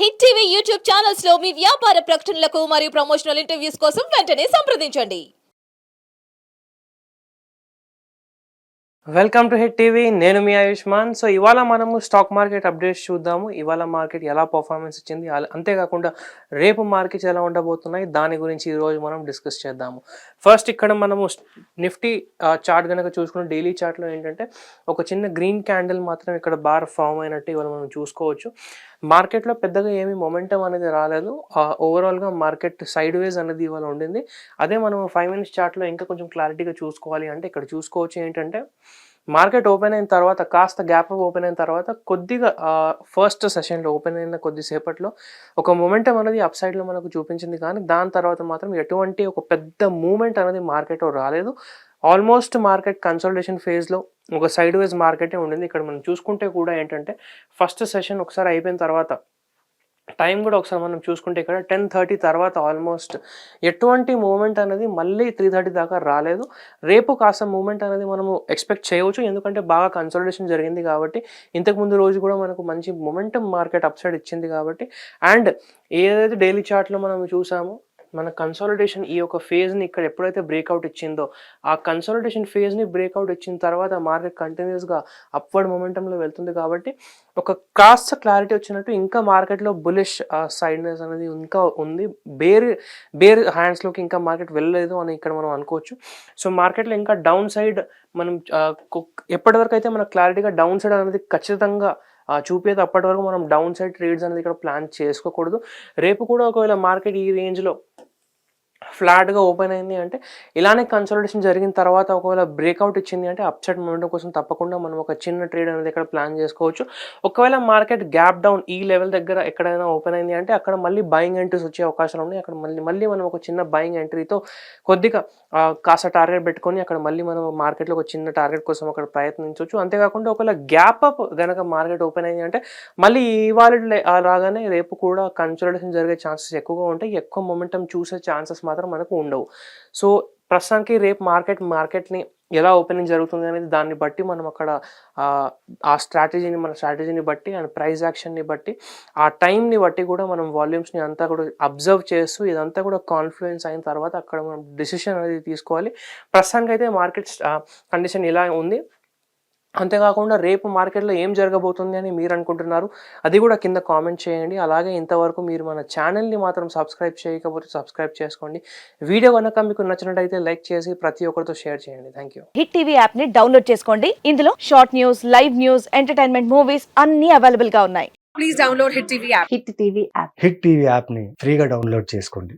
Hit TV YouTube ఛానల్స్లో మీ వ్యాపార ప్రకటనలకు మరియు ప్రమోషనల్ ఇంటర్వ్యూస్ కోసం వెంటనే సంప్రదించండి. వెల్కమ్ టు హిట్ టీవీ నేను మీ ఆయుష్మాన్. సో ఇవాళ మనము స్టాక్ మార్కెట్ అప్డేట్స్ చూద్దాము. ఇవాళ మార్కెట్ ఎలా పర్ఫార్మెన్స్ ఇచ్చింది? అంతేకాకుండా రేపు మార్కెట్స్ ఎలా ఉండబోతున్నాయి? దాని గురించి ఈరోజు మనం డిస్కస్ చేద్దాము. ఫస్ట్ ఇక్కడ మనము నిఫ్టీ చార్ట్ కనుక చూసుకున్న డైలీ చార్ట్లో ఏంటంటే ఒక చిన్న గ్రీన్ క్యాండిల్ మాత్రం ఇక్కడ బార్ ఫామ్ అయినట్టు ఇవాళ మనం చూసుకోవచ్చు. మార్కెట్లో పెద్దగా ఏమి మొమెంటం అనేది రాలేదు. ఓవరాల్గా మార్కెట్ సైడ్ వేస్ అనేది ఇవాళ ఉండింది. అదే మనం ఫైవ్ మినిట్స్ చార్ట్లో ఇంకా కొంచెం క్లారిటీగా చూసుకోవాలి అంటే ఇక్కడ చూసుకోవచ్చు ఏంటంటే మార్కెట్ ఓపెన్ అయిన తర్వాత కాస్త గ్యాప్ ఓపెన్ అయిన తర్వాత కొద్దిగా ఫస్ట్ సెషన్లో ఓపెన్ అయిన కొద్దిసేపట్లో ఒక మూమెంటం అనేది అప్ సైడ్లో మనకు చూపించింది. కానీ దాని తర్వాత మాత్రం ఎటువంటి ఒక పెద్ద మూమెంట్ అనేది మార్కెట్లో రాలేదు. ఆల్మోస్ట్ మార్కెట్ కన్సల్టేషన్ ఫేజ్లో ఒక సైడ్ వైజ్ మార్కెటే ఉండింది. ఇక్కడ మనం చూసుకుంటే కూడా ఏంటంటే ఫస్ట్ సెషన్ ఒకసారి అయిపోయిన తర్వాత టైం కూడా ఒకసారి మనం చూసుకుంటే ఇక్కడ టెన్ థర్టీ తర్వాత ఆల్మోస్ట్ ఎటువంటి మూమెంట్ అనేది మళ్ళీ త్రీ థర్టీ దాకా రాలేదు. రేపు కాస్త మూమెంట్ అనేది మనము ఎక్స్పెక్ట్ చేయవచ్చు. ఎందుకంటే బాగా కన్సల్టేషన్ జరిగింది కాబట్టి ఇంతకుముందు రోజు కూడా మనకు మంచి మొమెంటం మార్కెట్ అప్సైడ్ ఇచ్చింది కాబట్టి అండ్ ఏదైతే డైలీ చార్ట్లో మనం చూసామో మన కన్సాలిడేషన్ ఈ యొక్క ఫేజ్ని ఇక్కడ ఎప్పుడైతే బ్రేక్అవుట్ ఇచ్చిందో ఆ కన్సాలిడేషన్ ఫేజ్ని బ్రేక్అవుట్ ఇచ్చిన తర్వాత మార్కెట్ కంటిన్యూస్గా అప్వర్డ్ మొమెంటంలో వెళ్తుంది కాబట్టి ఒక కాస్త క్లారిటీ వచ్చినట్టు ఇంకా మార్కెట్లో బులిష్ సైడ్నెస్ అనేది ఇంకా ఉంది. బేర్ బేర్ హ్యాండ్స్లోకి ఇంకా మార్కెట్ వెళ్ళలేదు అని ఇక్కడ మనం అనుకోవచ్చు. సో మార్కెట్లో ఇంకా డౌన్ సైడ్ మనం ఎప్పటివరకు అయితే మన క్లారిటీగా డౌన్ సైడ్ అనేది ఖచ్చితంగా చూపేది అప్పటి వరకు మనం డౌన్ సైడ్ ట్రేడ్స్ అనేది ఇక్కడ ప్లాన్ చేసుకోకూడదు. రేపు కూడా ఒకవేళ మార్కెట్ ఈ రేంజ్లో ఫ్లాట్గా ఓపెన్ అయింది అంటే ఇలానే కన్సల్టేషన్ జరిగిన తర్వాత ఒకవేళ బ్రేక్అవుట్ ఇచ్చింది అంటే అప్సైడ్ మూమెంట్ కోసం తప్పకుండా మనం ఒక చిన్న ట్రేడ్ అనేది ఇక్కడ ప్లాన్ చేసుకోవచ్చు. ఒకవేళ మార్కెట్ గ్యాప్ డౌన్ ఈ లెవెల్ దగ్గర ఎక్కడైనా ఓపెన్ అయింది అంటే అక్కడ మళ్ళీ బయింగ్ ఎంట్రీస్ వచ్చే అవకాశాలు ఉన్నాయి. అక్కడ మళ్ళీ మళ్ళీ మనం ఒక చిన్న బయింగ్ ఎంట్రీతో కొద్దిగా కాస్త టార్గెట్ పెట్టుకొని అక్కడ మళ్ళీ మనం మార్కెట్లో ఒక చిన్న టార్గెట్ కోసం అక్కడ ప్రయత్నించవచ్చు. అంతేకాకుండా ఒకవేళ గ్యాప్ అప్ కనుక మార్కెట్ ఓపెన్ అయింది అంటే మళ్ళీ ఇవాళ రాగానే రేపు కూడా కన్సల్టేషన్ జరిగే ఛాన్సెస్ ఎక్కువగా ఉంటాయి. ఎక్కువ మొమెంటం చూసే ఛాన్సెస్ మాత్రం మనకు ఉండవు. సో ప్రస్తుతానికి రేపు మార్కెట్ మార్కెట్ని ఎలా ఓపెనింగ్ జరుగుతుంది అనేది దాన్ని బట్టి మనం అక్కడ ఆ, స్ట్రాటజీని మన స్ట్రాటజీని బట్టి అండ్ ప్రైస్ యాక్షన్ని బట్టి ఆ టైంని బట్టి కూడా మనం వాల్యూమ్స్ని అంతా కూడా అబ్జర్వ్ చేస్తూ ఇదంతా కూడా కాన్ఫ్లుయెన్స్ అయిన తర్వాత అక్కడ మనం డిసిషన్ అనేది తీసుకోవాలి. ప్రస్తుతానికి అయితే మార్కెట్ కండిషన్ ఇలా ఉంది. అంతేకాకుండా రేపు మార్కెట్లో ఏం జరగబోతుంది అని మీరు అనుకుంటున్నారు అది కూడా కింద కామెంట్ చేయండి. అలాగే ఇంతవరకు మీరు మన ఛానల్ని మాత్రం సబ్స్క్రైబ్ చేయకపోతే సబ్స్క్రైబ్ చేసుకోండి. వీడియో కనుక మీకు నచ్చినట్టయితే లైక్ చేసి ప్రతి ఒక్కరితో షేర్ చేయండి. Thank you. హిట్ టీవీ యాప్ని డౌన్లోడ్ చేసుకోండి. ఇందులో short news live news entertainment movies అన్ని అవైలబుల్గా ఉన్నాయి. Please download Hit TV app. Hit TV app hit TV యాప్ని ఫ్రీగా డౌన్లోడ్ చేసుకోండి.